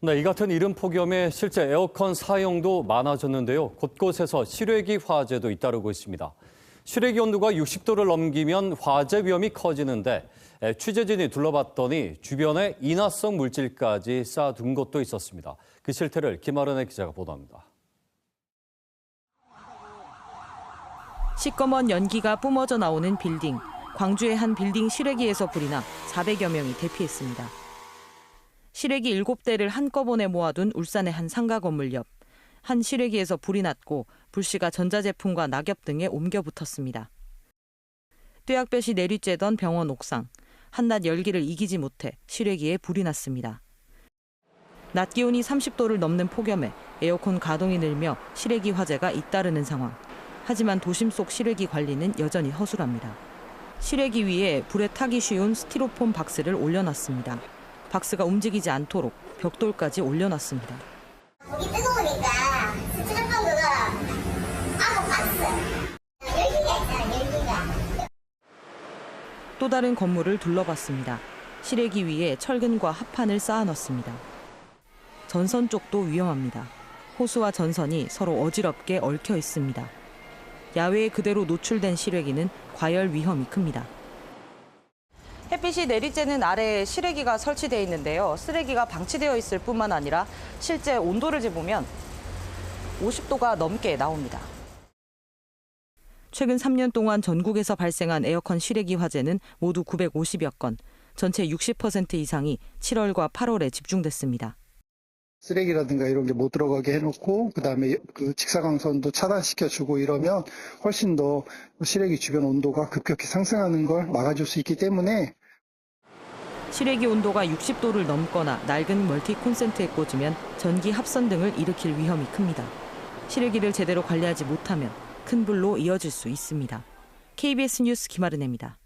네, 이 같은 이른 폭염에 실제 에어컨 사용도 많아졌는데요. 곳곳에서 실외기 화재도 잇따르고 있습니다. 실외기 온도가 60도를 넘기면 화재 위험이 커지는데 에, 취재진이 둘러봤더니 주변에 인화성 물질까지 쌓아둔 곳도 있었습니다. 그 실태를 김아른의 기자가 보도합니다. 시꺼먼 연기가 뿜어져 나오는 빌딩. 광주의 한 빌딩 실외기에서 불이 나 400여 명이 대피했습니다. 실외기 7대를 한꺼번에 모아둔 울산의 한 상가 건물 옆. 한 실외기에서 불이 났고 불씨가 전자제품과 낙엽 등에 옮겨 붙었습니다. 뙤약볕이 내리쬐던 병원 옥상. 한낮 열기를 이기지 못해 실외기에 불이 났습니다. 낮 기온이 30도를 넘는 폭염에 에어컨 가동이 늘며 실외기 화재가 잇따르는 상황. 하지만 도심 속 실외기 관리는 여전히 허술합니다. 실외기 위에 불에 타기 쉬운 스티로폼 박스를 올려놨습니다. 박스가 움직이지 않도록 벽돌까지 올려놨습니다. 뜨거우니까 스트레스 그거 아무 봤어. 열기가 있잖아, 열기가. 또 다른 건물을 둘러봤습니다. 실외기 위에 철근과 합판을 쌓아놨습니다. 전선 쪽도 위험합니다. 호수와 전선이 서로 어지럽게 얽혀 있습니다. 야외에 그대로 노출된 실외기는 과열 위험이 큽니다. 햇빛이 내리쬐는 아래에 실외기가 설치되어 있는데요. 쓰레기가 방치되어 있을 뿐만 아니라 실제 온도를 재보면 50도가 넘게 나옵니다. 최근 3년 동안 전국에서 발생한 에어컨 실외기 화재는 모두 950여 건, 전체 60% 이상이 7월과 8월에 집중됐습니다. 쓰레기라든가 이런 게 못 들어가게 해놓고 그다음에 그 직사광선도 차단시켜주고 이러면 훨씬 더 실외기 주변 온도가 급격히 상승하는 걸 막아줄 수 있기 때문에 실외기 온도가 60도를 넘거나 낡은 멀티 콘센트에 꽂으면 전기 합선 등을 일으킬 위험이 큽니다. 실외기를 제대로 관리하지 못하면 큰 불로 이어질 수 있습니다. KBS 뉴스 김아른입니다.